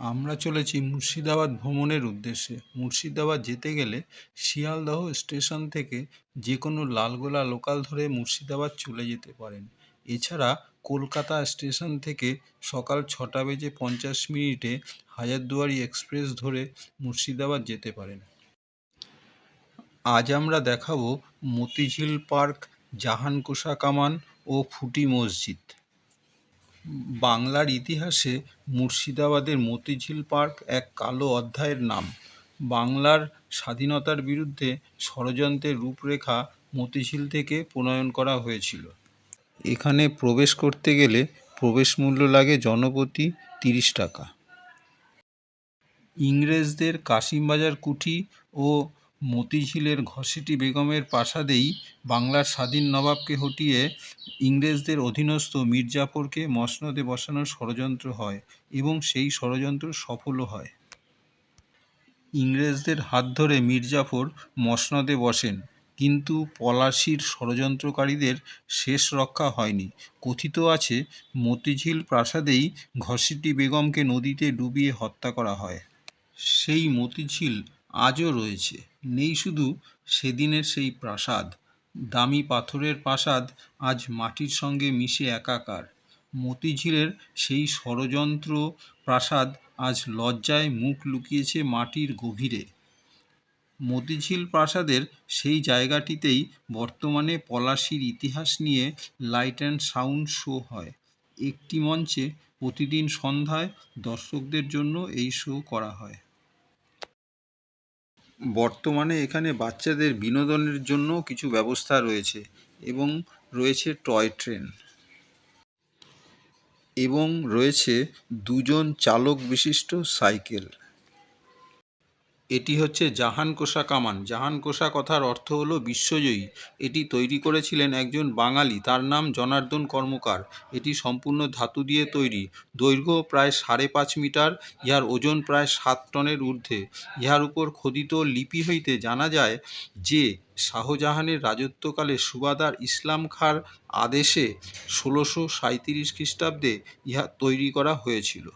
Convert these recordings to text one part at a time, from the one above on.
আমরা চলেছি মুর্শিদাবাদ ভ্রমণের উদ্দেশ্যে। মুর্শিদাবাদ যেতে গেলে শিয়ালদহ স্টেশন থেকে যে কোনো লালগোলা লোকাল ধরে মুর্শিদাবাদ চলে যেতে পারেন। এছাড়া কলকাতা স্টেশন থেকে সকাল ছটা বেজে পঞ্চাশ মিনিটে হাজারদুয়ারি এক্সপ্রেস ধরে মুর্শিদাবাদ যেতে পারেন। আজ আমরা দেখাবো মতিঝিল পার্ক, জাহানকোষা কামান ও ফুটি মসজিদ। বাংলার ইতিহাসে মুর্শিদাবাদের মতিঝিল পার্ক এক কালো অধ্যায়ের নাম। বাংলার স্বাধীনতার বিরুদ্ধে ষড়যন্ত্রের রূপরেখা মতিঝিল থেকে প্রণয়ন করা হয়েছিল। এখানে প্রবেশ করতে গেলে প্রবেশ মূল্য লাগে জনপ্রতি তিরিশ টাকা। ইংরেজদের কাশিমবাজার কুঠি ও মতিঝিলের ঘসেটি বেগমের প্রাসাদেই বাংলার স্বাধীন নবাবকে হটিয়ে ইংরেজদের অধীনস্থ মীরজাফরকে মসনদে বসানোর ষড়যন্ত্র হয় এবং সেই ষড়যন্ত্র সফলও হয়। ইংরেজদের হাত ধরে মীরজাফর মসনদে বসেন, কিন্তু পলাশির ষড়যন্ত্রকারীদের শেষ রক্ষা হয়নি। কথিত আছে, মতিঝিল প্রাসাদেই ঘসেটি বেগমকে নদীতে ডুবিয়ে হত্যা করা হয়। সেই মতিঝিল আজও রয়েছে। নেই শুধু সেদিনের সেই প্রাসাদ, দামি পাথরের প্রাসাদ আজ মাটির সঙ্গে মিশে একাকার। মতিঝিলের সেই ষড়যন্ত্র প্রাসাদ আজ লজ্জায় মুখ লুকিয়েছে মাটির গভীরে। মতিঝিল প্রাসাদের সেই জায়গাটিতেই বর্তমানে পলাশির ইতিহাস নিয়ে লাইট অ্যান্ড সাউন্ড শো হয়। একটি মঞ্চে প্রতিদিন সন্ধ্যায় দর্শকদের জন্য এই শো করা হয়। বর্তমানে এখানে বাচ্চাদের বিনোদনের জন্য কিছু ব্যবস্থা রয়েছে এবং রয়েছে টয় ট্রেন। এবং রয়েছে দুজন চালক বিশিষ্ট সাইকেল। এটি হচ্ছে জাহানকোষা কামান। জাহানকোষা কথার অর্থ হলো বিশ্বজয়ী। এটি তৈরি করেছিলেন একজন বাঙালি। তার নাম জনার্দন কর্মকার। এটি সম্পূর্ণ ধাতু দিয়ে তৈরি। দৈর্ঘ্য প্রায় সাড়ে পাঁচ মিটার, ইহার ওজন প্রায় সাত টনের ঊর্ধ্বে। ইহার উপর খোদিত লিপি হইতে জানা যায় যে, শাহজাহানের রাজত্বকালে সুবাদার ইসলাম খাঁর আদেশে ষোলোশো সাঁইত্রিশ খ্রিস্টাব্দে ইহা তৈরি করা হয়েছিল।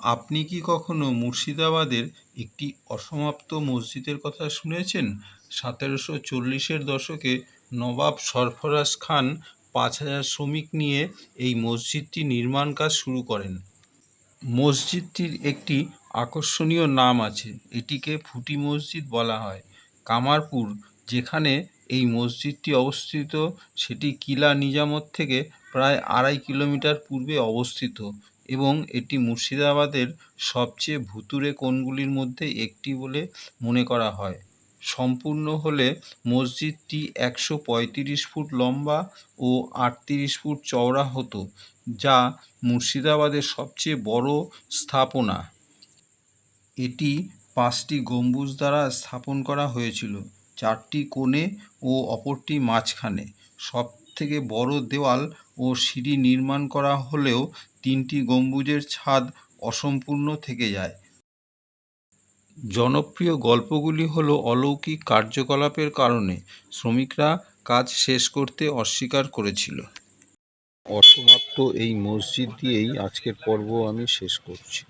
আপনি কি কখনো মুর্শিদাবাদের একটি অসমাপ্ত মসজিদের কথা শুনেছেন? সতেরোশো চল্লিশের দশকে নবাব সরফরাজ খান পাঁচ হাজার শ্রমিক নিয়ে এই মসজিদটি নির্মাণ কাজ শুরু করেন। মসজিদটির একটি আকর্ষণীয় নাম আছে, এটিকে ফুটি মসজিদ বলা হয়। কামারপুর, যেখানে এই মসজিদটি অবস্থিত, সেটি কিলা নিজামত থেকে প্রায় আড়াই কিলোমিটার পূর্বে অবস্থিত। এবং এটি মুর্শিদাবাদের সবচেয়ে ভুতুড়ে কোণগুলির মধ্যে একটি বলে মনে করা হয়। সম্পূর্ণ হলে মসজিদটি একশো পঁয়ত্রিশ ফুট লম্বা ও আটত্রিশ ফুট চওড়া হতো, যা মুর্শিদাবাদের সবচেয়ে বড় স্থাপনা। এটি পাঁচটি গম্বুজ দ্বারা স্থাপন করা হয়েছিল, চারটি কোণে ও অপরটি মাঝখানে। সবথেকে বড় দেওয়াল ও সিঁড়ি নির্মাণ করা হলেও তিনটি গম্বুজের ছাদ অসম্পূর্ণ থেকে যায়। জনপ্রিয় গল্পগুলি হলো অলৌকিক কার্যকলাপের কারণে শ্রমিকরা কাজ শেষ করতে অস্বীকার করেছিল। অসমাপ্ত এই মসজিদ দিয়েই আজকের পর্ব আমি শেষ করছি।